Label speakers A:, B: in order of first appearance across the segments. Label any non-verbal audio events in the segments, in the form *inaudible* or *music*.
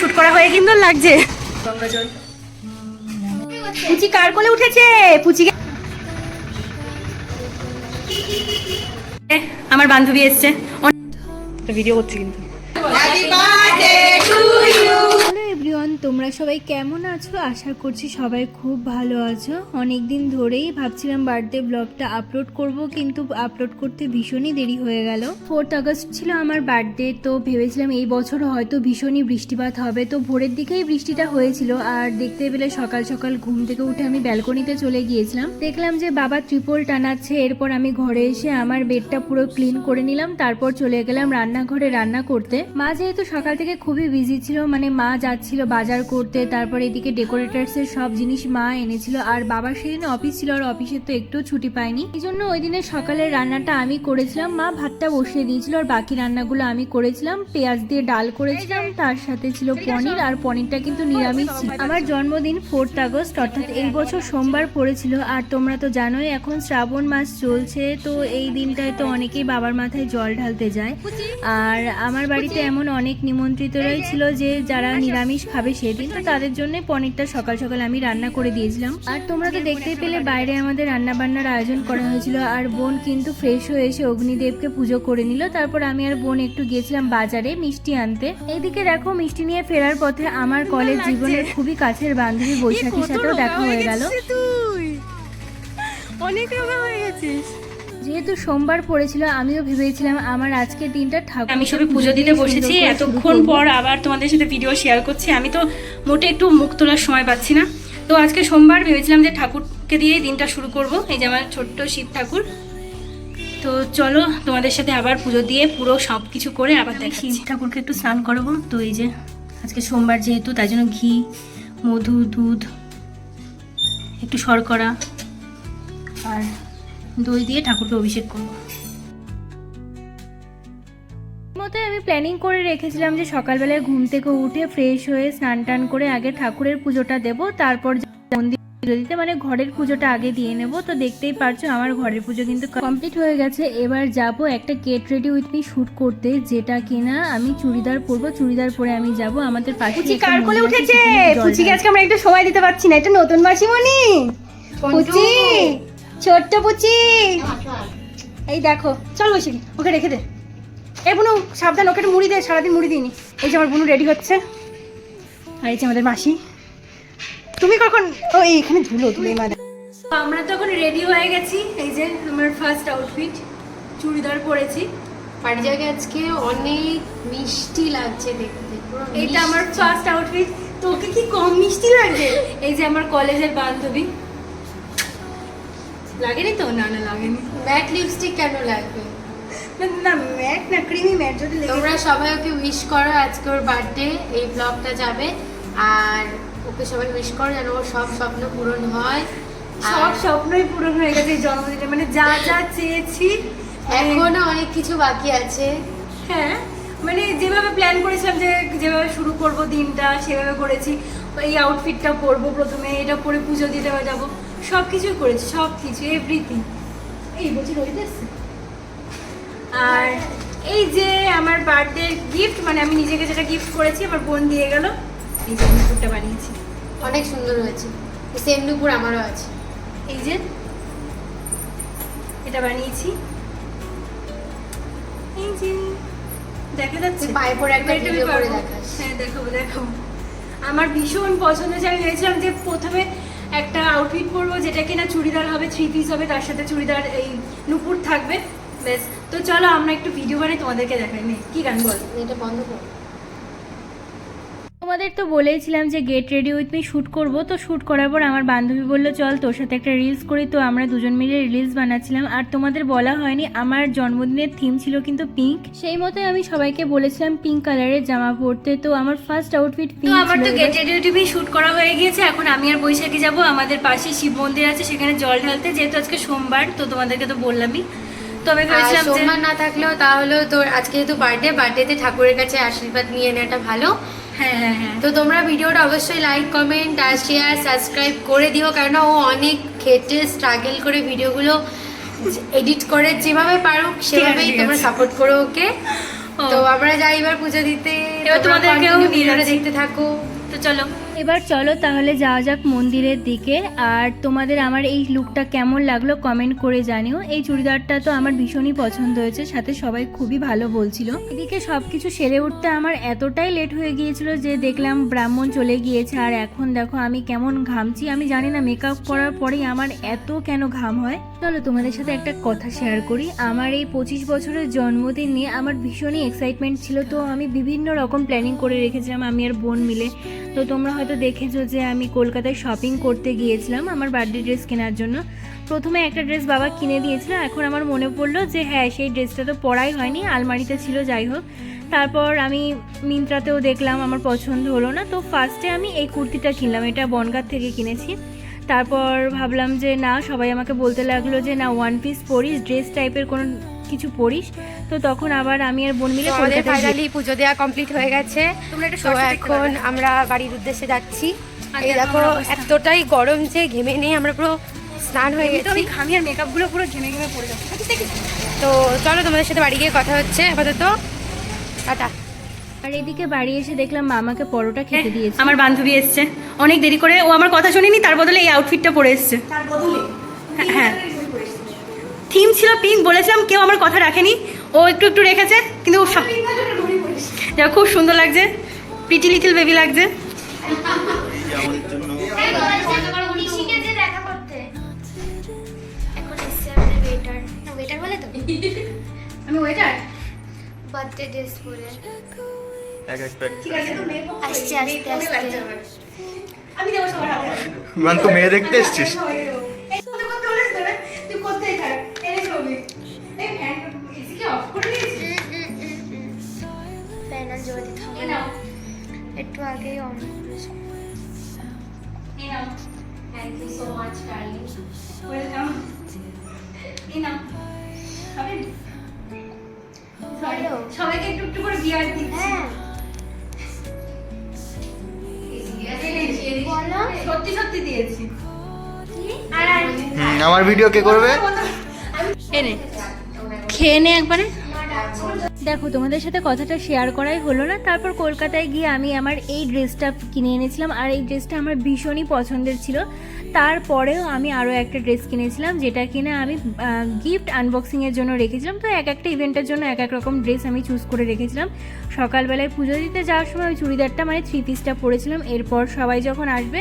A: Shoot করা হয়ে কিন্তু লাগছে কার কোলে উঠেছে আমার বান্ধবী এসছে। ভিডিও করছি কিন্তু।
B: এভরিওয়ান তোমরা সবাই কেমন আছো? আশা করছি সবাই খুব ভালো আছো। অনেক দিন ধরেই ভাবছিলাম বার্থডে ব্লগটা আপলোড করব, কিন্তু আপলোড করতে ভীষণই দেরি হয়ে গেল। ফোর্থ আগস্ট ছিল আমার বার্থডে তো ভেবেছিলাম এই বছর হয়তো ভীষণই বৃষ্টিপাত হবে। তো ভোরের দিকেই বৃষ্টিটা হয়েছিল, আর দেখতে পেলে সকাল সকাল ঘুম থেকে উঠে আমি ব্যালকনিতে চলে গিয়েছিলাম। দেখলাম যে বাবা ত্রিপল টানাচ্ছে, এরপর আমি ঘরে এসে আমার বেডটা পুরো ক্লিন করে নিলাম, তারপর চলে গেলাম রান্নাঘরে রান্না করতে। মা যেহেতু সকাল থেকে খুবই বিজি ছিল মানে মা যাচ্ছিল বাজার করতে, তারপর এদিকে ডেকোরেটার্স এর সব জিনিস মা এনেছিল। আর বাবার সেদিন অফিস ছিল আর অফিসে তো একটু ছুটি পায়নি। এই জন্য ওই দিনে সকালের রান্নাটা আমি করেছিলাম। মা ভাতটা বসিয়ে দিয়েছিল আর বাকি রান্নাগুলো আমি করেছিলাম। পেঁয়াজ দিয়ে ডাল করেছিলাম, তার সাথে ছিল পনির আর পনিরটা কিন্তু নিরামিষ ছিল। আমার জন্মদিন ফোর্থ আগস্ট, অর্থাৎ এই বছর সোমবার পড়েছিল। আর তোমরা তো জানোই, এখন শ্রাবণ মাস চলছে, তো এই দিনটায় তো অনেকেই বাবার মাথায় জল ঢালতে যায়। আর আমার বাড়িতে এমন অনেক নিমন্ত্রিতরাই ছিল যে, যারা নিরামিষ খাবে সেদিন তো তাদের জন্য পনিরটা সকাল সকাল আমি রান্না করে দিয়েছিলাম। আর তোমরা তো দেখতেই পেলে বাইরে আমাদের রান্না বান্নার আয়োজন করা হয়েছিল আর বোন কিন্তু ফ্রেশ হয়ে এসে অগ্নিদেবকে পুজো করে নিল। তারপর আমি আর বোন একটু গিয়েছিলাম বাজারে মিষ্টি আনতে। এইদিকে দেখো মিষ্টি নিয়ে ফেরার পথে আমার কলেজ জীবনের খুবই কাছের বান্ধবী বৈশাখীর সাথেও দেখা হয়ে গেল।
A: অনেক রোগা হয়ে গেছিস।
B: যেহেতু সোমবার পড়েছিল আমিও ভেবেছিলাম আমার আজকের দিনটা ঠাকুর
A: আমি সবে পুজো দিতে বসেছি এতক্ষণ পর আবার তোমাদের সাথে ভিডিও শেয়ার করছি। আমি তো মোটে একটু মুখ তোলার সময় পাচ্ছি না। তো আজকে সোমবার ভেবেছিলাম যে ঠাকুরকে দিয়েই দিনটা শুরু করব এই যে আমার ছোট্ট শিব ঠাকুর। তো চলো তোমাদের সাথে আবার পুজো দিয়ে পুরো সব কিছু করে আবার দেখি শিব ঠাকুরকে একটু স্নান করাবো। তো এই যে আজকে সোমবার যেহেতু তাই জন্য ঘি মধু দুধ একটু শর্করা আর দই দিয়ে ঠাকুরকে অভিষেক করব।
B: মতো আমি প্ল্যানিং করে রেখেছিলাম যে সকালবেলায় ঘুম থেকে উঠে ফ্রেশ হয়ে স্নান টান করে আগে ঠাকুরের পুজোটা দেব তারপর মন্দির পুজো দিতে মানে ঘরের পুজোটা আগে দিয়ে নেব। তো দেখতেই পারছ আমার ঘরের পুজো কিন্তু কমপ্লিট হয়ে গেছে। এবার যাব একটা get ready with me shoot করতে যেটা কিনা আমি চুড়িদার পরবো। চুড়িদার পরে আমি যাব আমাদের পাশে একটা
A: কার কোলে উঠেছে?
B: জল
A: আজকে আমরা একটু সময় দিতে পারছি না এটা নতুন মাসিমণি। পুচি। ছোট্ট পুচি। এই দেখো চল বসে ওকে রেখে দে। এই বুনু সাবধান ওকে মুড়ি দে সারাদিন মুড়ি দিইনি। এই যে আমার বুনু রেডি হচ্ছে। আর এই যে আমাদের মাসি। তুমি কখন ও এইখানে ধুলো ধুলো মাদের আমরা তো এখন রেডি হয়ে গেছি। এই যে আমার ফার্স্ট আউটফিট চুড়িদার পরেছি।
C: পারিজাকে আজকে অনেক মিষ্টি লাগছে দেখতে
A: এইটা আমার ফার্স্ট আউটফিট তোকে কি কম মিষ্টি লাগে *laughs* এই যে আমার কলেজের বান্ধবী। লাগেনি তো? না না লাগেনি।
C: ম্যাট লিপস্টিক কেন লাগবে?
A: না, না ম্যাট না ক্রিমি ম্যাট যদি
C: তোমরা সবাই ওকে উইশ করো আজকে ওর বার্থডে এই ব্লগটা যাবে। আর ওকে সবাই উইশ করো যেন ওর সব স্বপ্ন পূরণ হয়।
A: সব স্বপ্নই পূরণ হয়ে গেছে এই জন্মদিনে। মানে যা যা চেয়েছি মানে-
C: এখনও অনেক কিছু বাকি আছে।
A: হ্যাঁ মানে যেভাবে প্ল্যান করেছিলাম যে যেভাবে শুরু করব দিনটা সেভাবে করেছি। এই আউটফিটটা পরবো প্রথমে এটা পরে পুজো দিতে যাব। সব কিছুই করেছি সব কিছু এভরিথিং এই বছর রোহিত এসছে? আর এই যে আমার বার্থডে গিফট মানে আমি নিজেকে যেটা গিফট করেছি আমার বোন দিয়ে গেল এই যে নুপুরটা বানিয়েছি।
C: অনেক সুন্দর হয়েছে। সেম দুপুর আমারও আছে।
A: এই যে এটা বানিয়েছি। এই যে দেখা যাচ্ছে।
C: পায়ে পড়ে একটা ভিডিও করে দেখাস।
A: হ্যাঁ দেখাবো দেখাবো। আমার ভীষণ পছন্দ হয়েছে আমি ভেবেছিলাম যে প্রথমে একটা আউটফিট পরবো যেটা কিনা চুড়িদার হবে থ্রি পিস হবে, তার সাথে চুড়িদার এই নুপুর থাকবে। ব্যাস, তো চলো আমরা একটু ভিডিও বানাই, তোমাদেরকে দেখাই। নে, কি গান বল?
C: এটা বন্ধ কর।
B: তোমাদের তো বলেইছিলাম যে get ready with me shoot করব তো শ্যুট করার পর আমার বান্ধবী বলল চল তোর সাথে একটা রিলস করি। তো আমরা দুজন মিলে রিলস বানাচ্ছিলাম। আর তোমাদের বলা হয়নি আমার জন্মদিনের থিম ছিল কিন্তু পিঙ্ক সেই মতোই আমি সবাইকে বলেছিলাম পিঙ্ক কালারের জামা পরতে। তো আমার ফার্স্ট আউটফিট
A: তো
B: পিঙ্ক
A: আমার তো গেট টিভি শ্যুট করা হয়ে গিয়েছে এখন আমি আর বৈশাখী যাব। আমাদের পাশে শিব মন্দির আছে সেখানে জল ঢালতে যেহেতু আজকে সোমবার তো তোমাদেরকে তো বললামই। তো আমি
C: আর
A: ভেবেছিলাম
C: সোমবার না থাকলেও তাহলেও তোর আজকে যেহেতু বার্থডে বার্থডেতে ঠাকুরের কাছে আশীর্বাদ নিয়ে নেওয়াটা ভালো।
A: হ্যাঁ হ্যাঁ হ্যাঁ।
C: তো তোমরা ভিডিওটা অবশ্যই লাইক কমেন্ট আর শেয়ার সাবস্ক্রাইব করে দিও কেননা ও অনেক খেটে স্ট্রাগল করে ভিডিওগুলো এডিট করে যেভাবে পারুক সেভাবেই তোমরা সাপোর্ট করো ওকে। তো আমরা যাই এবার পুজো দিতে।
A: এবার তোমাদেরকেও
C: ভিডিওটা দেখতে থাকো।
A: তো চলো।
B: এবার চলো তাহলে যাওয়া যাক মন্দিরের দিকে। আর তোমাদের আমার এই লুকটা কেমন লাগল কমেন্ট করে জানিও। এই চুড়িদারটা তো আমার ভীষণই পছন্দ হয়েছে, সাথে সবাই খুবই ভালো বলছিল। এদিকে সব কিছু সেরে উঠতে আমার এতটাই লেট হয়ে গিয়েছিল যে দেখলাম ব্রাহ্মণ চলে গিয়েছে। আর এখন দেখো আমি কেমন ঘামছি, আমি জানি না মেকআপ করার পরেই আমার এত কেন ঘাম হয়। চলো তোমাদের সাথে একটা কথা শেয়ার করি। আমার এই পঁচিশ বছরের জন্মদিন নিয়ে আমার ভীষণই এক্সাইটমেন্ট ছিল। তো আমি বিভিন্ন রকম প্ল্যানিং করে রেখেছিলাম, আমি আর বোন মিলে। তো তোমরা হয়তো দেখেছ যে আমি কলকাতায় শপিং করতে গিয়েছিলাম আমার বার্থডে ড্রেস কেনার জন্য। প্রথমে একটা ড্রেস বাবা কিনে দিয়েছিল, এখন আমার মনে পড়ল যে হ্যাঁ সেই ড্রেসটা তো পরাই হয়নি, আলমারিতে ছিল, যাই হোক। তারপর আমি মিন্ত্রাতেও দেখলাম, আমার পছন্দ হলো না। তো ফার্স্টে আমি এই কুর্তিটা কিনলাম, এটা বনগাঁ থেকে কিনেছি। তারপর ভাবলাম যে না, সবাই আমাকে বলতে লাগল যে না ওয়ান পিস পরিস ড্রেস টাইপের কোনো কিছু পড়িস তো তখন আবার আমি আর বোন মিলে
C: আমাদের ফাইনালি পুজো দেওয়া কমপ্লিট হয়ে গেছে।
A: তোমরা একটা
C: তো এখন আমরা বাড়ির উদ্দেশ্যে যাচ্ছি। এই
A: দেখো।
C: এতটাই গরম যে ঘেমে নেই আমরা পুরো স্নান হয়ে
A: তো আমি
C: গেছি
A: ঘামি আর মেকআপগুলো পুরো ঘেমে ঘেমে পড়ে যাচ্ছে।
C: তো চলো তোমাদের সাথে বাড়ি গিয়ে কথা হচ্ছে আপাতত। টাটা।
B: আর এদিকে বাড়ি এসে দেখলাম মামাকে পরোটা খেতে দিয়েছে।
A: আমার বান্ধবী এসছে। অনেক দেরি করে ও আমার কথা শুনিনি তার বদলে এই আউটফিটটা পরে এসছে। তার বদলে? হ্যাঁ। থিম ছিল পিঙ্ক বলেছিলাম কেউ আমার কথা রাখেনি। ও একটু একটু রেখেছে কিন্তু ও সব- যা খুব সুন্দর লাগছে। প্রিটি লিটল বেবি লাগছে।
D: আমাদের জন্য
E: ঋষিকেশে দেখা করতে এখন এসছে আমাদের ওয়েটার না ওয়েটার বলে তো
A: আমি ওয়েটার
E: বার্থডে ড্রেস পরে
D: এক এক প্যাক
E: আসছে। আস্তে আস্তে
A: আমি দেবো সবার হাতে।
D: তো মেয়ে দেখতে এসছিস?
A: সবাইকে একটু একটু করে বিয়ার দিচ্ছি।
E: হ্যাঁ।
A: সত্যি সত্যি দিয়েছি।
D: আমার ভিডিও কে করবে?
A: এনে খেয়ে নে একবারে।
B: দেখো তোমাদের সাথে কথাটা শেয়ার করাই হলো না। তারপর কলকাতায় গিয়ে আমি আমার এই ড্রেসটা কিনে এনেছিলাম। আর এই ড্রেসটা আমার ভীষণই পছন্দের ছিল। তারপরেও আমি আরও একটা ড্রেস কিনেছিলাম, যেটা কিনা আমি গিফট আনবক্সিংয়ের জন্য রেখেছিলাম। তো এক একটা ইভেন্টের জন্য এক এক রকম ড্রেস আমি চুজ করে রেখেছিলাম। সকালবেলায় পুজো দিতে যাওয়ার সময় ওই চুড়িদারটা মানে থ্রি পিসটা পরেছিলাম। এরপর সবাই যখন আসবে,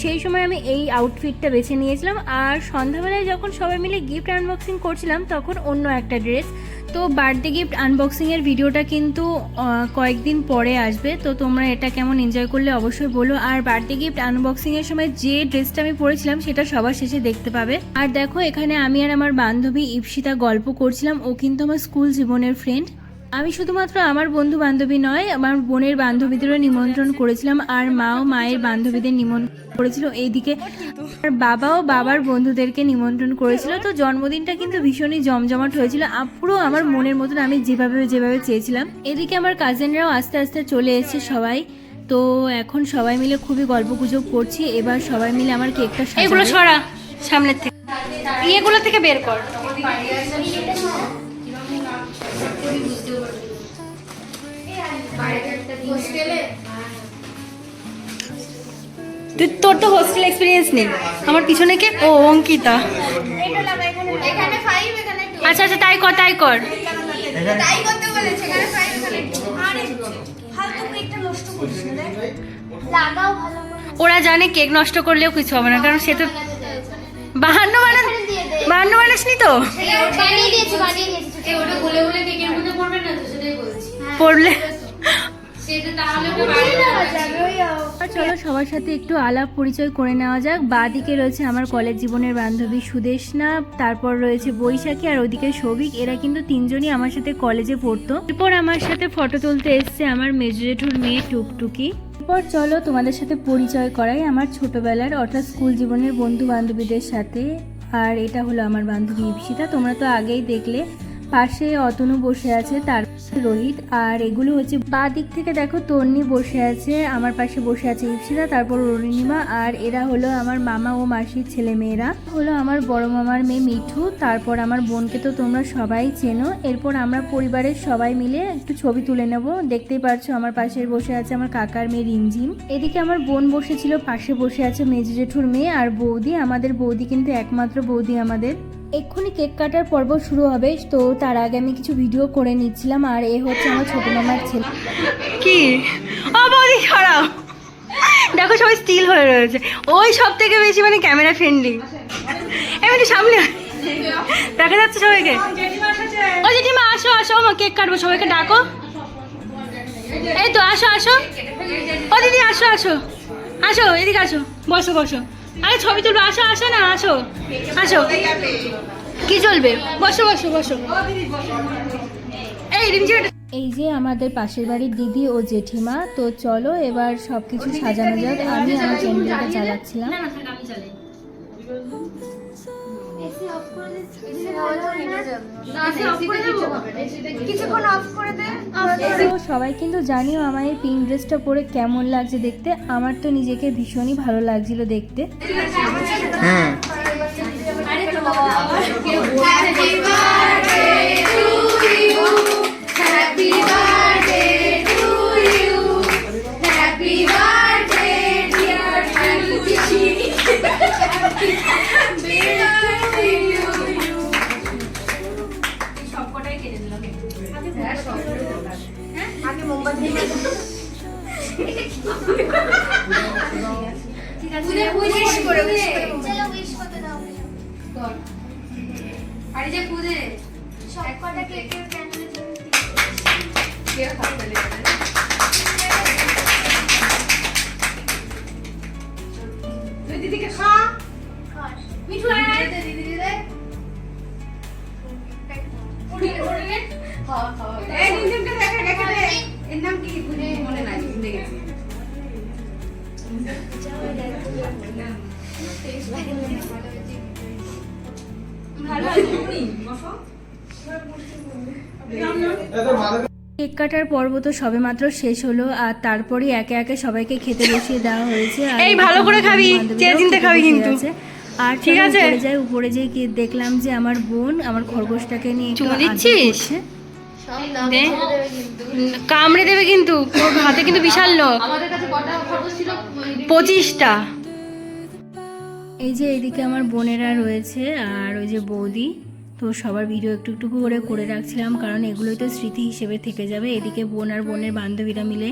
B: সেই সময় আমি এই আউটফিটটা বেছে নিয়েছিলাম। আর সন্ধ্যাবেলায় যখন সবাই মিলে গিফট আনবক্সিং করছিলাম, তখন অন্য একটা ড্রেস তো বার্থডে গিফট আনবক্সিংয়ের ভিডিওটা কিন্তু কয়েকদিন পরে আসবে। তো তোমরা এটা কেমন এনজয় করলে অবশ্যই বলো। আর বার্থডে গিফট আনবক্সিংয়ের সময় যে ড্রেসটা আমি পরেছিলাম, সেটা সবার শেষে দেখতে পাবে। আর দেখো, এখানে আমি আর আমার বান্ধবী ইপসিতা গল্প করছিলাম। ও কিন্তু আমার স্কুল জীবনের ফ্রেন্ড আমি শুধুমাত্র আমার বন্ধু বান্ধবী নয় আমার বোনের বান্ধবীদেরও নিমন্ত্রণ করেছিলাম আর মাও মায়ের বান্ধবীদের নিমন্ত্রণ করেছিল। এইদিকে আর বাবাও বাবার বন্ধুদেরকে নিমন্ত্রণ করেছিল। তো জন্মদিনটা কিন্তু ভীষণই জমজমাট হয়েছিল। পুরো আমার মনের মতন আমি যেভাবে যেভাবে চেয়েছিলাম। এদিকে আমার কাজিনরাও আস্তে আস্তে চলে এসেছে সবাই। তো এখন সবাই মিলে খুবই গল্প গুজব করছি। এবার সবাই মিলে আমার কেকটা
A: এগুলো সরা সামনের থেকে। ইয়েগুলো থেকে বের কর। তুই তোর তো হোস্টেল এক্সপিরিয়েন্স নেই। আমার পিছনে কে? ও অঙ্কিতা। আচ্ছা আচ্ছা তাই কর তাই
E: কর।
A: ওরা জানে কেক নষ্ট করলেও কিছু হবে না কারণ সে তো বাহান্ন বানান বাহান্ন বানাসনি তো? পড়লে
B: চলো সবার সাথে একটু আলাপ পরিচয় করে নেওয়া যাক। বাদিকে রয়েছে আমার কলেজ জীবনের বান্ধবী সুদেশনা তারপর রয়েছে বৈশাখী আর ওদিকে সৌভিক এরা কিন্তু তিনজনই আমার সাথে কলেজে পড়তো। এরপর আমার সাথে ফটো তুলতে এসছে আমার মেজো মেয়ে টুকটুকি। এরপর চলো তোমাদের সাথে পরিচয় করাই আমার ছোটবেলার অর্থাৎ স্কুল জীবনের বন্ধু বান্ধবীদের সাথে। আর এটা হলো আমার বান্ধবী ইপসিতা তোমরা তো আগেই দেখলে পাশে অতনু বসে আছে তার রোহিত, আর এগুলো হচ্ছে বা দিক থেকে দেখো তন্নি বসে আছে, আমার পাশে বসে আছে ইপসিতা তারপর অরুণিমা আর এরা হলো আমার মামা ও মাসির ছেলে মেয়েরা হলো আমার বড় মামার মেয়ে মিঠু, তারপর আমার বোনকে তো তোমরা সবাই চেনো। এরপর আমরা পরিবারের সবাই মিলে একটু ছবি তুলে নেব। দেখতেই পারছ আমার পাশে বসে আছে আমার কাকার মেয়ে রিমঝিম। এদিকে আমার বোন বসেছিল, পাশে বসে আছে মেজো জেঠুর মেয়ে আর বৌদি। আমাদের বৌদি কিন্তু একমাত্র বৌদি আমাদের। এক্ষুনি কেক কাটার পর্ব শুরু হবে, তো তার আগে আমি কিছু ভিডিও করে নিচ্ছিলাম, আর এ হচ্ছে আমার ছোট মামার ছেলে।
A: কি? বৌদি খারাপ। দেখো সবাই স্টিল হয়ে রয়েছে। ওই সব থেকে বেশি মানে ক্যামেরা ফ্রেন্ডলি এমনি সামনে দেখা যাচ্ছে সবাইকে। ও জেঠিমা, আসো আসো আমার কেক কাটবো, সবাইকে ডাকো। এই তো, আসো আসো। ও দিদি, আসো আসো। আসো, এদিকে আসো। বসো বসো। আরে ছবি তুলবে আসো আসো না আসো আসো। কি চলবে? বসো বসো বসো। এই রিমজি
B: এই যে আমাদের পাশের বাড়ির দিদি ও জেঠিমা তো চলো এবার সব কিছু সাজানো যাক। আমি আমার ক্যামেরাটা চালাচ্ছিলাম।
E: অফ করে কিছুক্ষণ অফ করে দে।
B: সবাই কিন্তু জানিও আমার এই পিঙ্ক ড্রেসটা পরে কেমন লাগছে দেখতে। আমার তো নিজেকে ভীষণই ভালো লাগছিল দেখতে।
D: হুম
E: আগে মোমবাতি ঠিক আছে উইশ করে উইশ করে চলো উইশ করতে দাও আরে যে পুদে সব কটা কেকের তুই
B: কেক কাটার পর্ব তো সবে মাত্র শেষ হলো আর তারপরে একে একে সবাইকে খেতে বসিয়ে দেওয়া হয়েছে আর
A: এই ভালো করে খাবি, চিনতে খাবি কিন্তু।
B: আর
A: ঠিক আছে?
B: উপরে যাই উপরে যাই কি দেখলাম যে আমার বোন আমার খরগোশটাকে নিয়ে
A: চুমু দিচ্ছিস? কামড়ে দেবে কিন্তু হাতে কিন্তু বিশাল লোক।
C: আমাদের কাছে কটা খরচ ছিল?
A: পঁচিশটা।
B: এই যে এদিকে আমার বোনেরা রয়েছে আর ওই যে বৌদি তো সবার ভিডিও একটু একটু করে করে রাখছিলাম কারণ এগুলোই তো স্মৃতি হিসেবে থেকে যাবে। এদিকে বোন আর বোনের বান্ধবীরা মিলে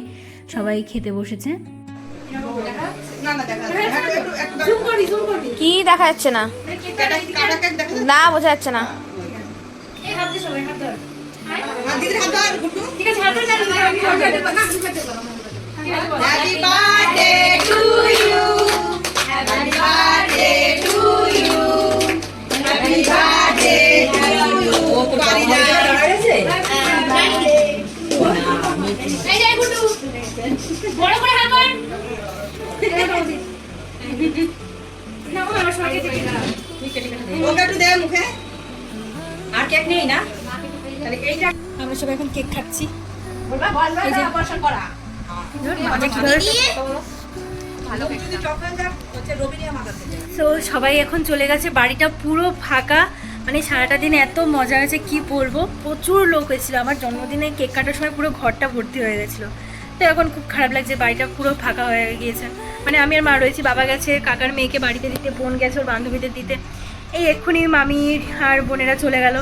B: সবাই খেতে বসেছে।
F: কি দেখা যাচ্ছে না? না বোঝা যাচ্ছে না।
A: বড় করে হাত কর
G: আর কেক নেই না? এইটা
A: আমরা সবাই এখন কেক খাচ্ছি।
G: বলবা বলবা অপারেশন করা।
A: মজা কীভাবে
G: ভালো
A: তো সবাই এখন চলে গেছে বাড়িটা পুরো ফাঁকা। মানে সারাটা দিন এত মজা হয়েছে কি বলব? প্রচুর লোক হয়েছিল। আমার জন্মদিনে কেক কাটার সময় পুরো ঘরটা ভর্তি হয়ে গেছিল। তো এখন খুব খারাপ লাগছে বাড়িটা পুরো ফাঁকা হয়ে গিয়েছে। মানে আমি আর মা রয়েছি বাবা গেছে কাকার মেয়েকে বাড়িতে দিতে বোন গেছে ওর বান্ধবীদের দিতে। এই এক্ষুনি মামির আর বোনেরা চলে গেল।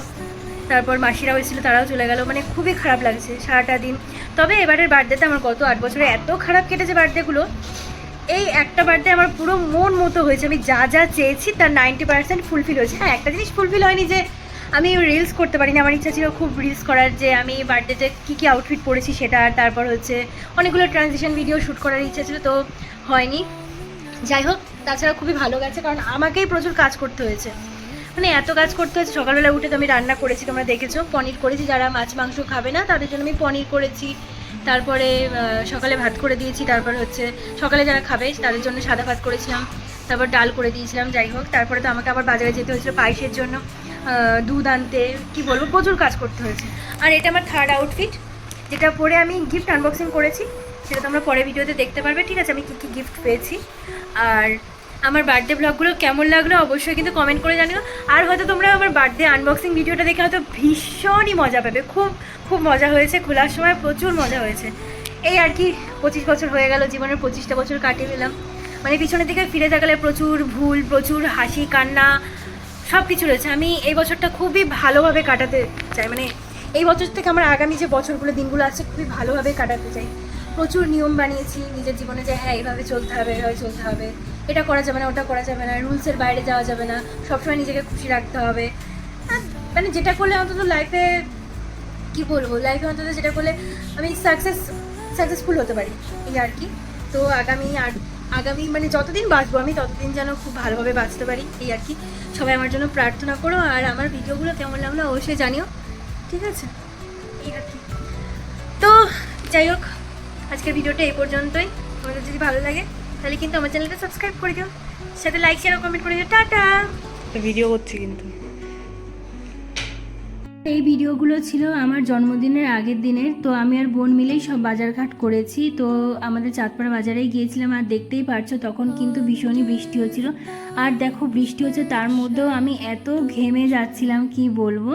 A: তারপর মাসিরা হয়েছিল তারাও চলে গেল। মানে খুবই খারাপ লাগছে সারাটা দিন। তবে এবারের বার্থডেতে আমার গত আট বছরে এত খারাপ কেটেছে বার্থডেগুলো এই একটা বার্থডে আমার পুরো মন মতো হয়েছে। আমি যা যা চেয়েছি তার নাইনটি পার্সেন্ট ফুলফিল হয়েছে। হ্যাঁ একটা জিনিস ফুলফিল হয়নি যে আমি রিলস করতে পারিনি। আমার ইচ্ছা ছিল খুব রিলস করার যে আমি বার্থডেতে কী কী আউটফিট পরেছি সেটা। আর তারপর হচ্ছে অনেকগুলো ট্রানজিশন ভিডিও শ্যুট করার ইচ্ছা ছিল তো হয়নি। যাই হোক, তাছাড়া খুবই ভালো গেছে কারণ আমাকেই প্রচুর কাজ করতে হয়েছে। মানে এত কাজ করতে হয়েছে, সকালবেলা উঠে তো আমি রান্না করেছি, তোমরা দেখেছ। পনির করেছি, যারা মাছ, মাংস খাবে না, তাদের জন্য আমি পনির করেছি। তারপরে সকালে ভাত করে দিয়েছি, তারপর হচ্ছে সকালে যারা খাবে তাদের জন্য সাদা ভাত করেছিলাম, তারপর ডাল করে দিয়েছিলাম, যাই হোক, তারপরে তো আমাকে আবার বাজারে যেতে হয়েছিল পায়েসের জন্য দুধ আনতে, কী বলব, প্রচুর কাজ করতে হয়েছে। আর এটা আমার থার্ড আউটফিট যেটা পরে আমি গিফট আনবক্সিং করেছি, সেটা তোমরা পরে ভিডিওতে দেখতে পারবে, ঠিক আছে, আমি কী কী গিফট পেয়েছি। আর আমার বার্থডে ব্লগগুলো কেমন লাগল অবশ্যই কিন্তু কমেন্ট করে জানিও। আর হয়তো তোমরা আমার বার্থডে আনবক্সিং ভিডিওটা দেখে হয়তো ভীষণই মজা পাবে। খুব খুব মজা হয়েছে, খোলার সময় প্রচুর মজা হয়েছে। এই আর কি, পঁচিশ বছর হয়ে গেল, জীবনের পঁচিশটা বছর কাটিয়ে দিলাম মানে পিছনের দিকে ফিরে তাকালে প্রচুর ভুল, প্রচুর হাসি, কান্না সব কিছু রয়েছে। আমি এই বছরটা খুবই ভালোভাবে কাটাতে চাই। মানে এই বছর থেকে আমার আগামী যে বছরগুলো, দিনগুলো আছে, খুবই ভালোভাবে কাটাতে চাই। প্রচুর নিয়ম বানিয়েছি, নিজের জীবনে যে হ্যাঁ এইভাবে চলতে হবে, এভাবে চলতে হবে। এটা করা যাবে না, ওটা করা যাবে না রুলসের বাইরে যাওয়া যাবে না, সবসময় নিজেকে খুশি রাখতে হবে। আর মানে যেটা করলে অন্তত লাইফে কি বলব লাইফে অন্তত যেটা করলে, আমি সাকসেস সাকসেসফুল হতে পারি, এই আর কি। তো আগামী আর, আগামী মানে যতদিন বাঁচবো, আমি ততদিন যেন খুব ভালোভাবে বাঁচতে পারি, এই আর কি। সবাই আমার জন্য প্রার্থনা করো, আর আমার ভিডিওগুলো কেমন লাগল অবশ্যই জানিও, ঠিক আছে? এই আর কি। তো যাই হোক, আজকের ভিডিওটা এই পর্যন্তই। তোমাদের যদি ভালো লাগে তাহলে কিন্তু আমার চ্যানেলটা সাবস্ক্রাইব করে দিও। সাথে লাইক শেয়ার কমেন্ট করে দিও। টাটা।
G: ভিডিও করছি কিন্তু।
B: এই ভিডিওগুলো ছিল আমার জন্মদিনের আগের দিনের। তো আমি আর বোন মিলেই সব বাজারঘাট করেছি। তো আমাদের চাঁদপাড়া বাজারেই গিয়েছিলাম আর দেখতেই পারছ তখন কিন্তু ভীষণই বৃষ্টি হচ্ছিল। আর দেখো বৃষ্টি হচ্ছে তার মধ্যেও আমি এত ঘেমে যাচ্ছিলাম কি বলব?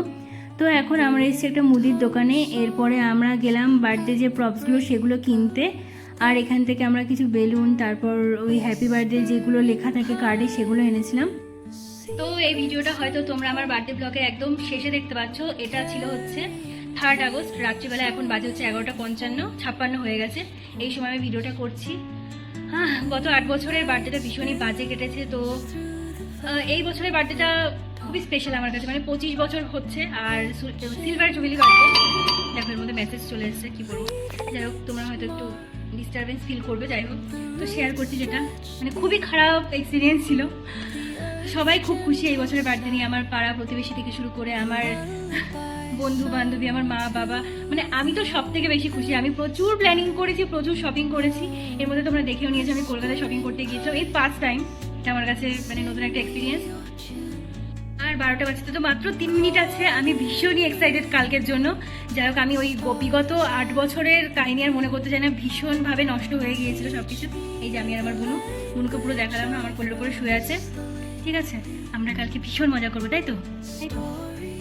B: তো এখন আমরা এসেছি একটা মুদির দোকানে। এরপরে আমরা গেলাম বার্থডে যে প্রপসগুলো সেগুলো কিনতে। আর এখান থেকে আমরা কিছু বেলুন, তারপর ওই হ্যাপি বার্থডে যেগুলো লেখা থাকে কার্ডে সেগুলো এনেছিলাম।
A: তো এই ভিডিওটা হয়তো তোমরা আমার বার্থডে ব্লগের একদম শেষে দেখতে পাচ্ছ। এটা ছিল হচ্ছে থার্ড আগস্ট রাত্রিবেলা এখন বাজে হচ্ছে এগারোটা পঞ্চান্ন, ছাপ্পান্ন হয়ে গেছে। এই সময় আমি ভিডিওটা করছি। হ্যাঁ গত আট বছরের বার্থডেটা ভীষণই বাজে কেটেছে, তো এই বছরের বার্থডেটা খুবই স্পেশাল আমার কাছে। মানে পঁচিশ বছর হচ্ছে আর সিলভার জুবিলি বার্থডে দেখো এর মধ্যে মেসেজ চলে এসেছে, কী বলব? যাই হোক, তোমরা হয়তো একটু ডিস্টারবেন্স ফিল করবে, যাই হোক। তো শেয়ার করছি যেটা। মানে খুবই খারাপ এক্সপিরিয়েন্স ছিল। সবাই খুব খুশি এই বছরের বার্থডে নিয়ে। আমার পাড়া প্রতিবেশী থেকে শুরু করে আমার বন্ধু বান্ধবী, আমার মা, বাবা। মানে আমি তো সব থেকে বেশি খুশি। আমি প্রচুর প্ল্যানিং করেছি, প্রচুর শপিং করেছি। এর মধ্যে তোমরা দেখেও নিয়েছো, আমি কলকাতায় শপিং করতে গিয়েছিলাম। এই ফার্স্ট টাইম এটা আমার কাছে মানে নতুন একটা এক্সপিরিয়েন্স আর বারোটা বাজতে তো মাত্র তিন মিনিট আছে। আমি ভীষণই এক্সাইটেড কালকের জন্য। যাই হোক আমি ওই বিগত আট বছরের কাহিনী আর মনে করতে চাই না ভীষণভাবে নষ্ট হয়ে গিয়েছিল সব কিছু এই যে আমি আর আমার বুনু বুনুকে পুরো দেখালাম না আমার কোলের উপরে শুয়ে আছে। ঠিক আছে আমরা কালকে ভীষণ মজা করব তাই তো? তাই তো?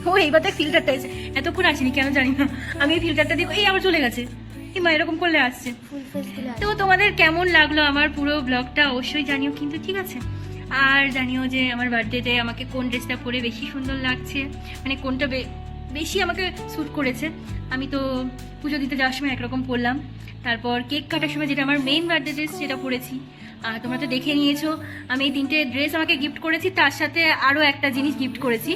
A: ও এইবার দেখ ফিল্টারটা এসে এতক্ষণ আসেনি কেন জানি না। আমি এই ফিল্টারটা দিয়ে এই আবার চলে গেছে। মা এরকম করলে আসছে। তো তোমাদের কেমন লাগল আমার পুরো ব্লগটা অবশ্যই জানিও কিন্তু ঠিক আছে। আর জানিও যে আমার বার্থডেতে আমাকে কোন ড্রেসটা পরে বেশি সুন্দর লাগছে? মানে কোনটা বেশি আমাকে স্যুট করেছে? আমি তো পুজো দিতে যাওয়ার সময় একরকম পরলাম। তারপর কেক কাটার সময় যেটা আমার মেইন বার্থডে ড্রেস সেটা পরেছি। আর তোমরা তো দেখে নিয়েছো, আমি এই তিনটে ড্রেস আমাকে গিফট করেছি, তার সাথে আরও একটা জিনিস গিফট করেছি।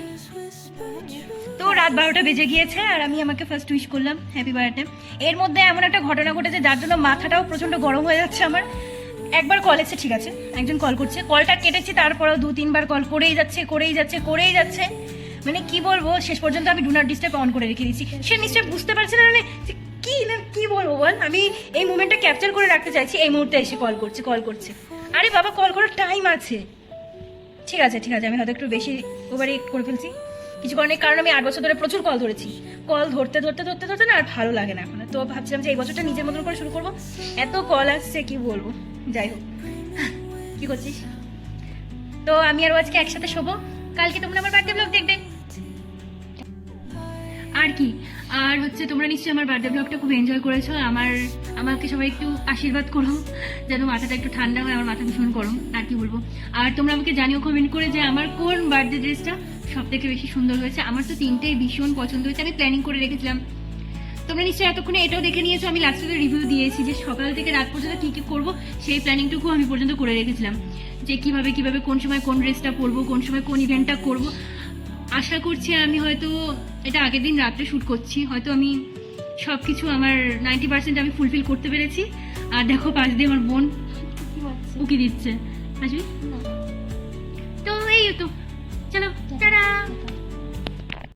A: তো রাত বারোটা বেজে গিয়েছে, আর আমি আমাকে ফার্স্ট উইশ করলাম হ্যাপি বার্থডে এর মধ্যে এমন একটা ঘটনা ঘটেছে, যার জন্য মাথাটাও প্রচণ্ড গরম হয়ে যাচ্ছে আমার। একবার কল এসেছে, ঠিক আছে। একজন কল করছে। কলটা কেটেছি, তারপরেও দু, তিনবার কল করেই যাচ্ছে করেই যাচ্ছে করেই যাচ্ছে। মানে কি বলব, শেষ পর্যন্ত আমি ডুনার ডিস্টার্ব অন করে রেখে দিয়েছি। সে নিশ্চয়ই বুঝতে পারছে না মানে কি, না কি বলব বল? আমি এই মুমেন্টটা ক্যাপচার করে রাখতে চাইছি, এই মুহূর্তে এসে কল করছে কল করছে। আরে বাবা কল করার টাইম আছে। ঠিক আছে ঠিক আছে, আমি হয়তো একটু বেশি ওভারে করে ফেলছি। কিছু কারণে কারণ আমি আট বছর ধরে প্রচুর কল ধরেছি। কল ধরতে ধরতে ধরতে ধরতে না আর ভালো লাগে না এখন। তো ভাবছিলাম যে এই বছরটা নিজের মতন করে শুরু করব। এত কল আসছে, কি বলব? যাই হোক। কি করছিস? তো আমি আর আজকে একসাথে শোবো? কালকে তোমরা আমার বার্থডে ব্লগ দেখবে। আর কি? আর হচ্ছে তোমরা নিশ্চয়ই আমার বার্থডে ব্লগটা খুব এনজয় করেছ। আমার, আমাকে সবাই একটু আশীর্বাদ করো, যেন মাথাটা একটু ঠান্ডা হয়, আমার মাথা ভীষণ গরম, আর কি বলব? আর তোমরা আমাকে জানিও কমেন্ট করে যে আমার কোন বার্থডে ড্রেসটা সব থেকে বেশি সুন্দর হয়েছে। আমার তো তিনটেই ভীষণ পছন্দ হয়েছে। আমি প্ল্যানিং করে রেখেছিলাম। তোমরা নিশ্চয়ই এতক্ষণে এটাও দেখে নিয়েছো, আমি লাস্টে রিভিউ দিয়েছি যে সকাল থেকে রাত পর্যন্ত কী কী করব, সেই প্ল্যানিংটুকু আমি পর্যন্ত করে রেখেছিলাম। যে কীভাবে কীভাবে, কোন সময় কোন ড্রেসটা পরবো, কোন সময় কোন ইভেন্টটা করব। আশা করছি আমি হয়তো এটা আগের দিন রাত্রে শ্যুট করছি। হয়তো আমি সব কিছু আমার নাইনটি পার্সেন্ট আমি ফুলফিল করতে পেরেছি। আর দেখো পাশ দিয়ে আমার বোন উকি দিচ্ছে। আসবি তো এই তো। চলো, টাটা!